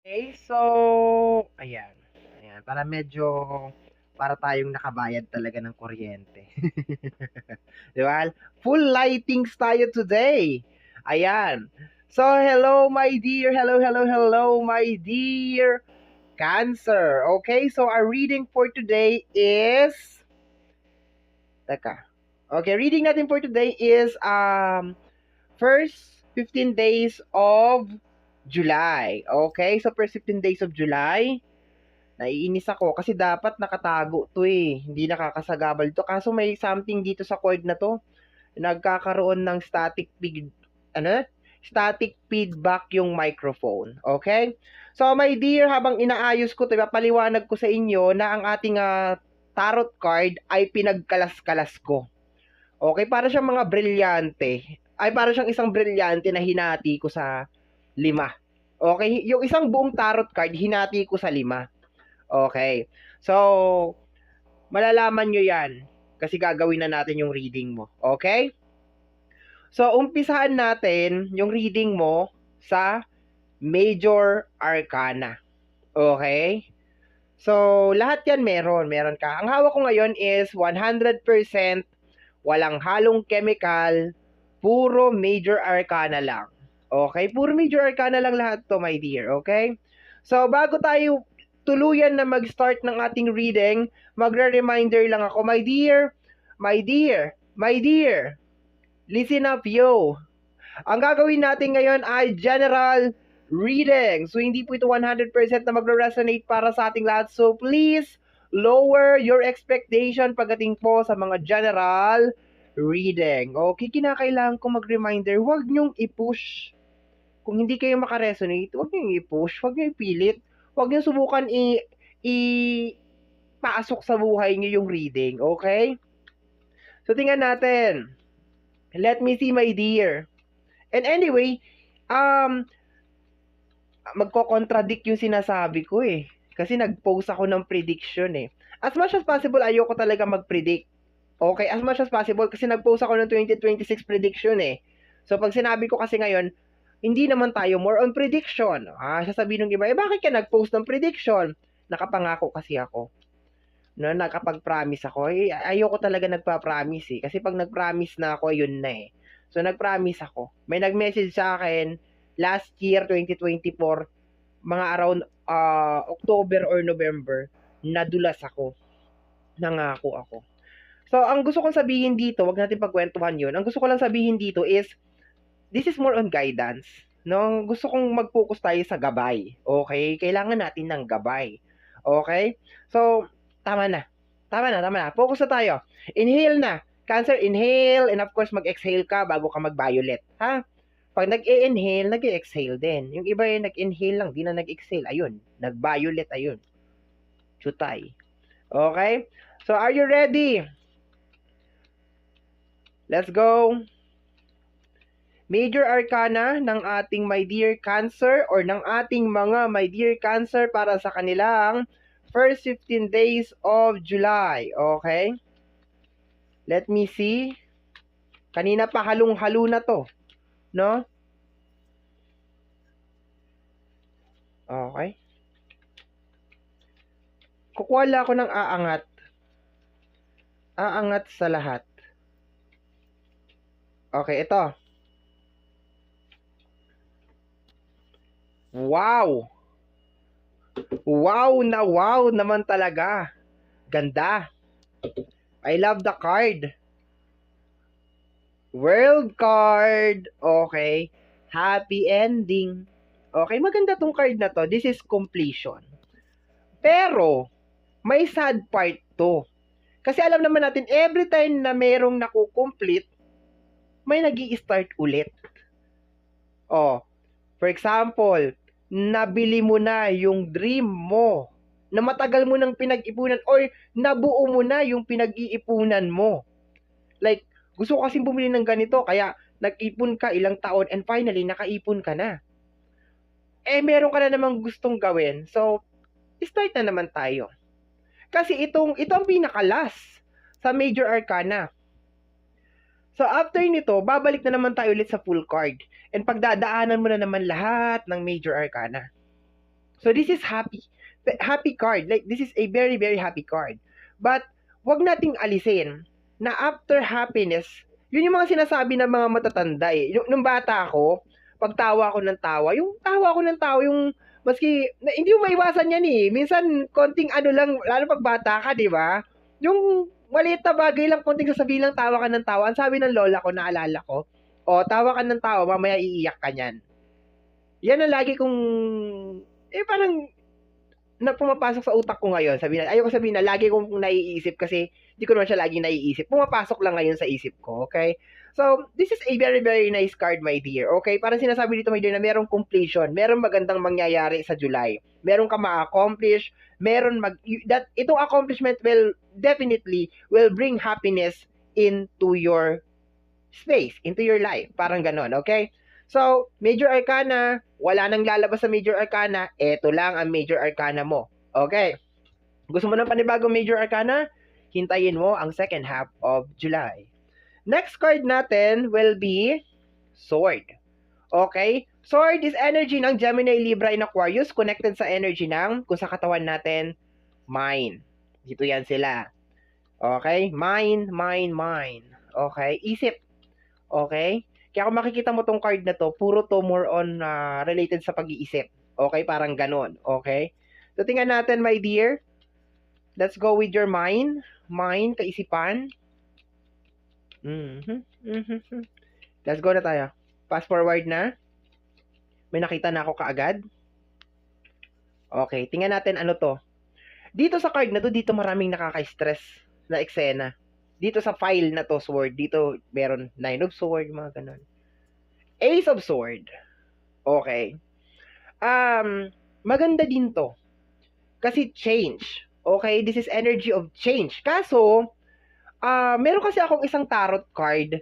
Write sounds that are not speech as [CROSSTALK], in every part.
Okay, so, ayan. Ayan, para medyo, para tayong nakabayad talaga ng kuryente. [LAUGHS] Di ba? Full lightings tayo today. Ayan. So, hello my dear, hello, hello, hello my dear Cancer. Okay, so our reading for today is, teka. Okay, reading natin for today is, um, first 15 days of July. Okay? So, first 15 days of July, naiinis ako kasi dapat nakatago to eh. Hindi nakakasagabal to. Kaso may something dito sa cord na to. Nagkakaroon ng static feed, ano? Static feedback yung microphone. Okay? So, my dear, habang inaayos ko, diba, paliwanag ko sa inyo na ang ating uh, tarot card ay pinagkalas-kalas ko. Okay? Para siyang mga brilyante. Ay, para siyang isang brilyante na hinati ko sa lima. Okay? Yung isang buong tarot card, hinati ko sa lima. Okay. So, malalaman nyo yan. Kasi gagawin na natin yung reading mo. Okay? So, umpisahan natin yung reading mo sa Major Arcana. Okay? So, lahat yan meron. Meron ka. Ang hawak ko ngayon is 100% walang halong chemical, puro Major Arcana lang. Okay? Puro major arcana lang lahat to, my dear. Okay? So, bago tayo tuluyan na mag-start ng ating reading, magre-reminder lang ako, my dear, my dear, my dear, listen up, yo. Ang gagawin natin ngayon ay general reading. So, hindi po ito 100% na magre-resonate para sa ating lahat. So, please, lower your expectation pagdating po sa mga general reading. Okay, kinakailangan ko mag-reminder, huwag niyong i-push kung hindi kayo makaresonate, huwag niyo i-push, huwag niyo ipilit, huwag niyo subukan i, i pasok sa buhay niyo yung reading, okay? So, tingnan natin. Let me see, my dear. And anyway, um, magko-contradict yung sinasabi ko eh. Kasi nag-post ako ng prediction eh. As much as possible, ayoko talaga mag-predict. Okay, as much as possible kasi nag-post ako ng 2026 prediction eh. So, pag sinabi ko kasi ngayon, hindi naman tayo more on prediction. Ah, sasabihin ng iba, eh bakit ka nag-post ng prediction? Nakapangako kasi ako. No, nakapag-promise ako. Eh, ayoko talaga nagpa-promise eh. Kasi pag nag-promise na ako, yun na eh. So, nag-promise ako. May nag-message sa akin last year, 2024, mga around uh, October or November, nadulas ako. Nangako ako. So, ang gusto kong sabihin dito, wag natin pagkwentuhan yun. Ang gusto ko lang sabihin dito is, this is more on guidance. No? Gusto kong mag-focus tayo sa gabay. Okay? Kailangan natin ng gabay. Okay? So, tama na. Tama na, tama na. Focus na tayo. Inhale na. Cancer, inhale. And of course, mag-exhale ka bago ka mag-violet. Ha? Pag nag-inhale, nag-exhale din. Yung iba yung nag-inhale lang, di na nag-exhale. Ayun. Nag-violet, ayun. Chutay. Okay? So, are you ready? Let's go. Major Arcana ng ating My Dear Cancer or ng ating mga My Dear Cancer para sa kanilang first 15 days of July. Okay? Let me see. Kanina pa halong-halo na to. No? Okay. Kukuha lang ako ng aangat. Aangat sa lahat. Okay, ito. Wow! Wow na wow naman talaga. Ganda. I love the card. World card. Okay. Happy ending. Okay, maganda tong card na to. This is completion. Pero, may sad part to. Kasi alam naman natin, every time na merong nakukomplete, may nag start ulit. Oh, for example, nabili mo na yung dream mo na matagal mo nang pinag-ipunan or nabuo mo na yung pinag-iipunan mo. Like, gusto ko kasing bumili ng ganito, kaya nag-ipon ka ilang taon and finally, nakaipon ka na. Eh, meron ka na namang gustong gawin. So, start na naman tayo. Kasi itong, ito ang pinakalas sa Major Arcana. So, after nito, babalik na naman tayo ulit sa full card. And pagdadaanan mo na naman lahat ng major arcana. So this is happy. Happy card. Like this is a very very happy card. But wag nating alisin na after happiness, yun yung mga sinasabi ng mga matatanda eh. Yung, nung bata ako, pag tawa ako ng tawa, yung tawa ako ng tawa, yung maski, na, hindi mo maiwasan yan eh. Minsan, konting ano lang, lalo pag bata ka, di ba? Yung maliit na bagay lang, konting sasabihin lang, tawa ka ng tawa. Ang sabi ng lola ko, naalala ko, o, tawa ka ng tawa, mamaya iiyak ka niyan. Yan ang lagi kong, eh parang, na pumapasok sa utak ko ngayon. Sabi na, ayoko sabihin na lagi kong naiisip kasi hindi ko naman siya lagi naiisip. Pumapasok lang ngayon sa isip ko, okay? So, this is a very, very nice card, my dear. Okay? Parang sinasabi dito, my dear, na merong completion, merong magandang mangyayari sa July. Meron ka ma-accomplish, meron mag... That, itong accomplishment will definitely will bring happiness into your space, into your life. Parang ganon, okay? So, Major Arcana, wala nang lalabas sa Major Arcana, eto lang ang Major Arcana mo. Okay? Gusto mo ng panibagong Major Arcana? hintayin mo ang second half of July. Next card natin will be Sword. Okay? Sword is energy ng Gemini, Libra, and Aquarius connected sa energy ng, kung sa katawan natin, mind. Dito yan sila. Okay? Mind, mind, mind. Okay? Isip. Okay? Kaya kung makikita mo tong card na to, puro to more on uh, related sa pag-iisip. Okay? Parang ganon. Okay? So, tingnan natin, my dear. Let's go with your mind mind, kaisipan. Mm-hmm. Mm-hmm. Let's go na tayo. Fast forward na. May nakita na ako kaagad. Okay, tingnan natin ano to. Dito sa card na to, dito maraming nakaka-stress na eksena. Dito sa file na to, sword, dito meron nine of sword, mga ganun. Ace of sword. Okay. Um, maganda din to. Kasi change. Okay, this is energy of change. Kaso, uh, meron kasi akong isang tarot card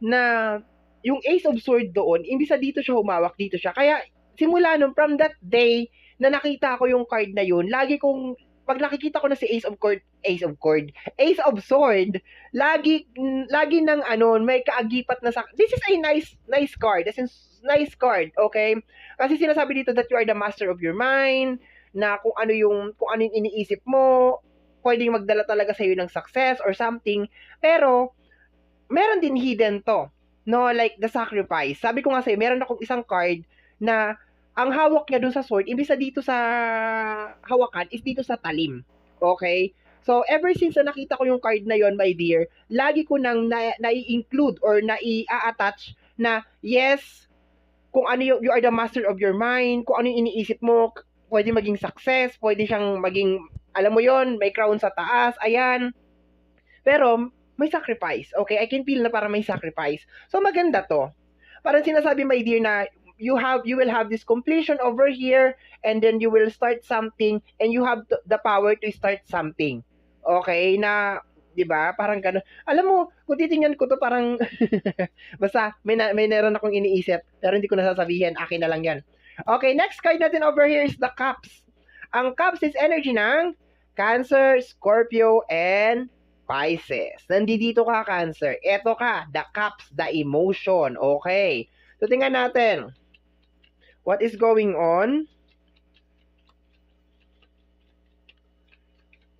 na yung Ace of Sword doon, imbis na dito siya humawak, dito siya. Kaya, simula nung from that day na nakita ko yung card na yun, lagi kong, pag nakikita ko na si Ace of Cord, Ace of Cord, Ace of Sword, lagi, lagi ng ano, may kaagipat na sa, this is a nice, nice card. This is nice card, okay? Kasi sinasabi dito that you are the master of your mind, na kung ano yung kung ano yung iniisip mo, pwedeng magdala talaga sa iyo ng success or something. Pero meron din hidden to. No, like the sacrifice. Sabi ko nga sa'yo, meron akong isang card na ang hawak niya dun sa sword, imbis sa dito sa hawakan, is dito sa talim. Okay? So, ever since na nakita ko yung card na yon my dear, lagi ko nang na-include or na-i-attach na, yes, kung ano yung, you are the master of your mind, kung ano yung iniisip mo, pwede maging success, pwede siyang maging, alam mo yon may crown sa taas, ayan. Pero, may sacrifice. Okay, I can feel na para may sacrifice. So, maganda to. Parang sinasabi, my dear, na you have you will have this completion over here and then you will start something and you have the power to start something. Okay, na 'di ba? Parang gano'n. Alam mo, kung titingnan ko to parang [LAUGHS] basta may na, may meron akong iniisip pero hindi ko nasasabihin, akin na lang 'yan. Okay, next card natin over here is the Cups. Ang Cups is energy ng Cancer, Scorpio, and Pisces. Nandito ka, Cancer. Ito ka, the Cups, the emotion. Okay. So, tingnan natin. What is going on?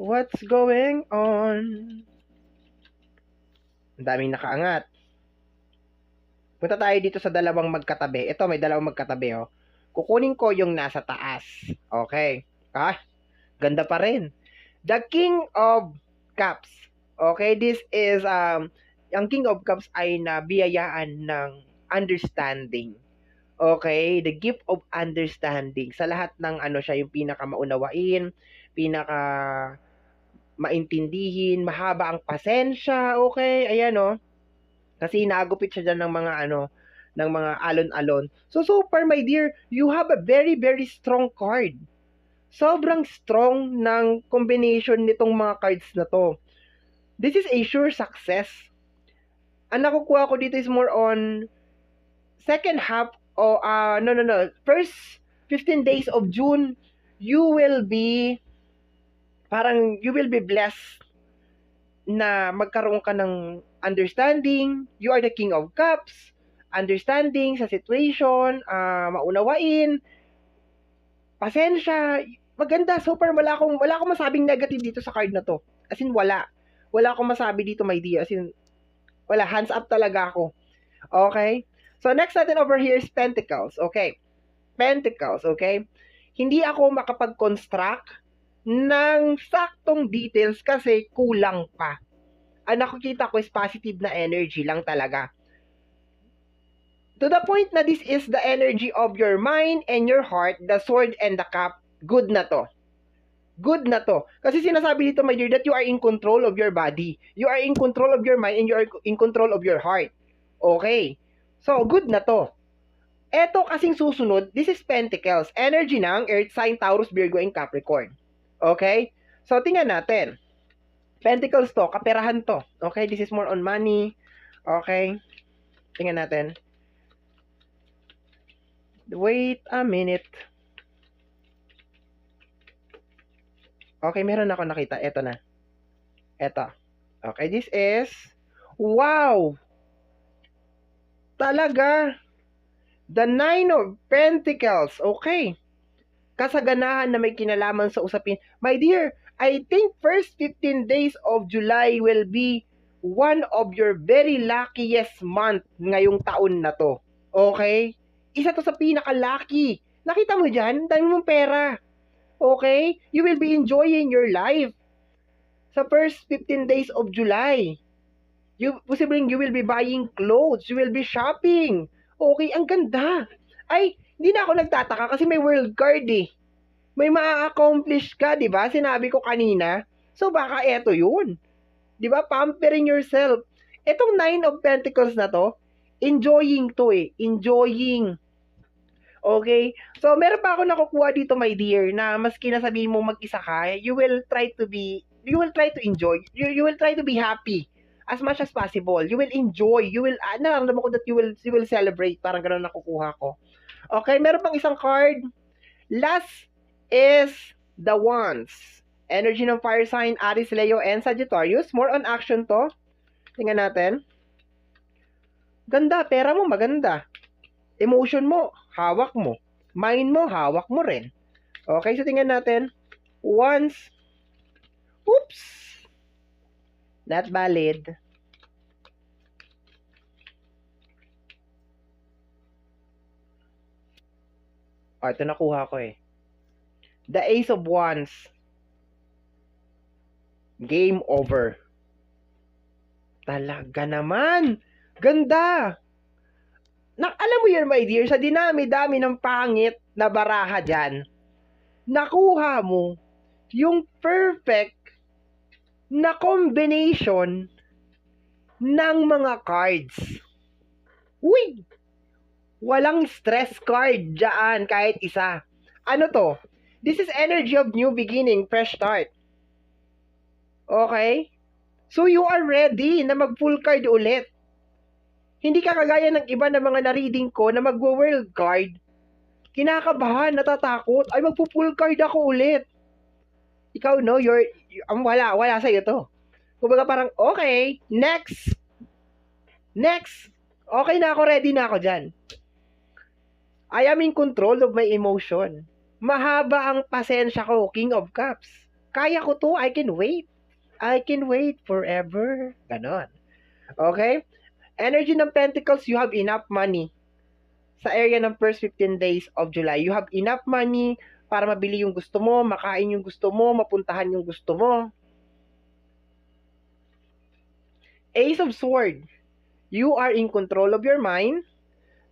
What's going on? Ang daming nakaangat. Punta tayo dito sa dalawang magkatabi. Ito, may dalawang magkatabi, oh kukunin ko yung nasa taas. Okay. Ah, ganda pa rin. The King of Cups. Okay, this is, um, ang King of Cups ay nabiyayaan ng understanding. Okay, the gift of understanding. Sa lahat ng ano siya, yung pinaka maunawain, pinaka maintindihin, mahaba ang pasensya, okay, ayan. Oh. Kasi nagupit siya dyan ng mga ano, ng mga alon-alon. So, so far, my dear, you have a very, very strong card. Sobrang strong ng combination nitong mga cards na to. This is a sure success. Ang nakukuha ko dito is more on second half o uh, no no no first 15 days of June you will be parang you will be blessed na magkaroon ka ng understanding you are the king of cups understanding sa situation, uh, maunawain, pasensya, maganda, super, wala akong, wala akong masabing negative dito sa card na to. As in, wala. Wala akong masabi dito, my dear. As in, wala, hands up talaga ako. Okay? So, next natin over here is Pentacles. Okay? Pentacles, okay? Hindi ako makapag-construct ng saktong details kasi kulang pa. Ang nakikita ko is positive na energy lang talaga. To the point na this is the energy of your mind and your heart, the sword and the cup, good na to. Good na to. Kasi sinasabi dito, my dear, that you are in control of your body. You are in control of your mind and you are in control of your heart. Okay. So, good na to. Eto kasing susunod, this is Pentacles. Energy ng Earth sign, Taurus, Virgo, and Capricorn. Okay? So, tingnan natin. Pentacles to, kaperahan to. Okay? This is more on money. Okay? Tingnan natin. Wait a minute. Okay, meron ako nakita. Ito na. Ito. Okay, this is... Wow! Talaga! The Nine of Pentacles. Okay. Kasaganahan na may kinalaman sa usapin. My dear, I think first 15 days of July will be one of your very luckiest month ngayong taon na to. Okay? Isa to sa pinaka-lucky. Nakita mo dyan? Dami mong pera. Okay? You will be enjoying your life. Sa first 15 days of July. You, posibleng you will be buying clothes. You will be shopping. Okay, ang ganda. Ay, hindi na ako nagtataka kasi may world card eh. May ma-accomplish ka, di ba? Sinabi ko kanina. So, baka eto yun. Di ba? Pampering yourself. Etong Nine of Pentacles na to, enjoying to eh. Enjoying. Okay? So, meron pa ako nakukuha dito, my dear, na maski nasabihin mo mag-isa ka, you will try to be, you will try to enjoy, you, you will try to be happy as much as possible. You will enjoy, you will, ah, nararamdaman ko that you will, you will celebrate. Parang gano'n nakukuha ko. Okay, meron pang isang card. Last is the Wands. Energy ng fire sign, Aries, Leo, and Sagittarius. More on action to. Tingnan natin. Ganda, pera mo maganda. Emotion mo, hawak mo. Mind mo, hawak mo rin. Okay, so tingnan natin. Once. Oops. Not valid. Oh, ito nakuha ko eh. The Ace of Wands. Game over. Talaga naman. Ganda. Na, alam mo yun, my dear, sa dinami-dami ng pangit na baraha dyan, nakuha mo yung perfect na combination ng mga cards. Uy! Walang stress card dyan kahit isa. Ano to? This is energy of new beginning, fresh start. Okay? So you are ready na mag-full card ulit. Hindi ka kagaya ng iba na mga na-reading ko na mag-world card. Kinakabahan, natatakot. Ay, magpo-full card ako ulit. Ikaw, no, you're, um, wala, wala sa'yo to. Kumbaga parang, okay, next. Next. Okay na ako, ready na ako dyan. I am in control of my emotion. Mahaba ang pasensya ko, King of Cups. Kaya ko to, I can wait. I can wait forever. Ganon. Okay? Energy ng Pentacles, you have enough money. Sa area ng first 15 days of July, you have enough money para mabili yung gusto mo, makain yung gusto mo, mapuntahan yung gusto mo. Ace of Sword, you are in control of your mind,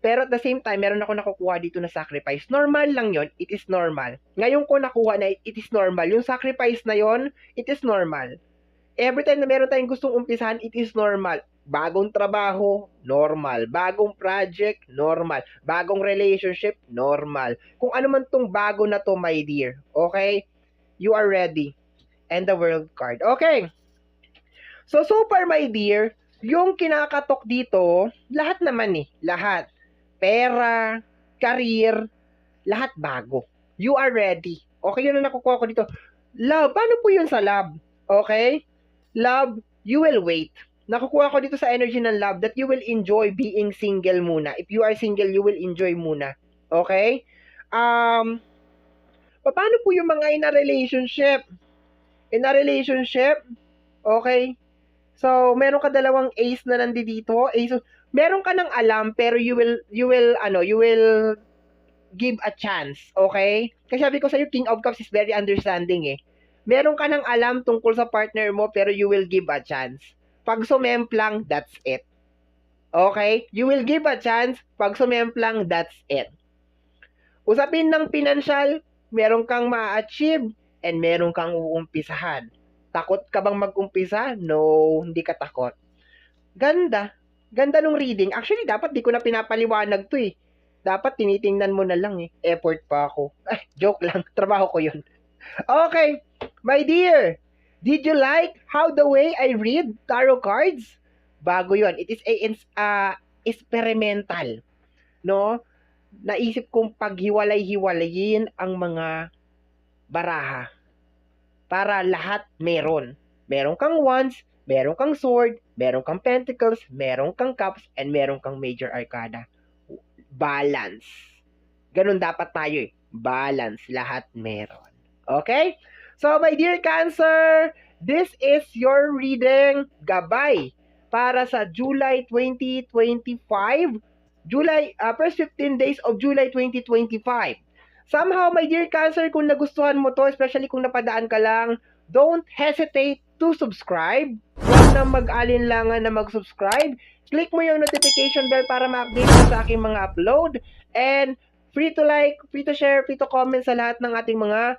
pero at the same time, meron ako nakukuha dito na sacrifice. Normal lang yon it is normal. Ngayon ko nakuha na it is normal. Yung sacrifice na yon it is normal. Every time na meron tayong gustong umpisahan, it is normal. Bagong trabaho, normal. Bagong project, normal. Bagong relationship, normal. Kung ano man tong bago na to, my dear. Okay? You are ready. And the world card. Okay. So, so far, my dear, yung kinakatok dito, lahat naman eh. Lahat. Pera, career, lahat bago. You are ready. Okay, yun na nakukuha ko dito. Love, paano po yun sa love? Okay? Love, you will wait. Nakukuha ko dito sa energy ng love that you will enjoy being single muna. If you are single, you will enjoy muna. Okay? Um, Paano po yung mga in a relationship? In a relationship, okay? So, meron ka dalawang ace na nandito. Ace, meron ka ng alam pero you will you will ano, you will give a chance, okay? Kasi sabi ko sa King of Cups is very understanding eh. Meron ka ng alam tungkol sa partner mo pero you will give a chance. Pag sumemplang, that's it. Okay? You will give a chance. Pag sumemplang, that's it. Usapin ng financial, meron kang ma-achieve and meron kang uumpisahan. Takot ka bang mag-umpisa? No, hindi ka takot. Ganda. Ganda nung reading. Actually, dapat di ko na pinapaliwanag to eh. Dapat tinitingnan mo na lang eh. Effort pa ako. Ay, joke lang. [LAUGHS] Trabaho ko yun. Okay. My dear, did you like how the way I read tarot cards? Bago yon. It is a uh, experimental. No? Naisip kong paghiwalay-hiwalayin ang mga baraha para lahat meron. Meron kang wands, meron kang sword, meron kang pentacles, meron kang cups, and meron kang major arcana. Balance. Ganun dapat tayo eh. Balance. Lahat meron. Okay? So, my dear Cancer, this is your reading gabay para sa July 2025. July, uh, first 15 days of July 2025. Somehow, my dear Cancer, kung nagustuhan mo to, especially kung napadaan ka lang, don't hesitate to subscribe. Huwag na mag-alinlangan na mag-subscribe. Click mo yung notification bell para ma-update ka sa aking mga upload. And free to like, free to share, free to comment sa lahat ng ating mga